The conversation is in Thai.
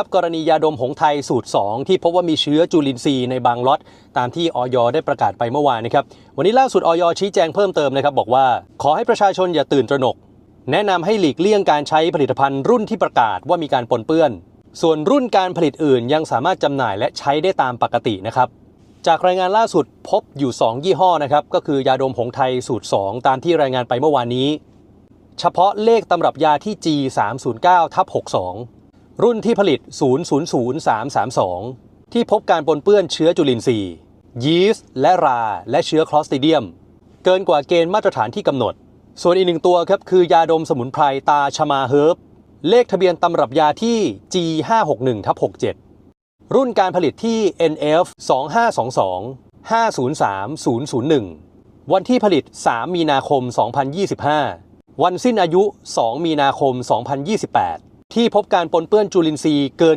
ครับกรณียาดมหงไทยสูตร 2 ที่พบว่ามีเชื้อจุลินทรีย์ในบางล็อต ตามที่ออยได้ประกาศไปเมื่อวานนะครับ วันนี้ล่าสุดออยชี้แจงเพิ่มเติมนะครับ บอกว่าขอให้ประชาชนอย่าตื่นตระหนก แนะนำให้หลีกเลี่ยงการใช้ผลิตภัณฑ์รุ่นที่ประกาศว่ามีการปนเปื้อน ส่วนรุ่นการผลิตอื่นยังสามารถจำหน่ายและใช้ได้ตามปกตินะครับจากรายงานล่าสุดพบอยู่ 2 ยี่ห้อนะครับก็คือยาดมหงไทยสูตร 2 ตามที่รายงานไปเมื่อวานนี้ เฉพาะเลขตำรับยาที่ G 3 0 9 ทับ62 รุ่นที่ผลิต 000332 ที่พบการปนเปื้อนเชื้อจุลินทรีย์ ยีสต์และรา และเชื้อคลอสติเดียม เกินกว่าเกณฑ์มาตรฐานที่กำหนด ส่วนอีกหนึ่งตัวครับ คือยาดมสมุนไพรตาชมาเฮิร์บ เลขทะเบียนตำรับยาที่ G 561 ทับ67 รุ่นการผลิตที่ NF 2522 503001 วันที่ผลิต 3 มีนาคม 2025 วันสิ้นอายุ 2 มีนาคม 2028 ที่พบการปนเปื้อนจุลินทรีย์เกิน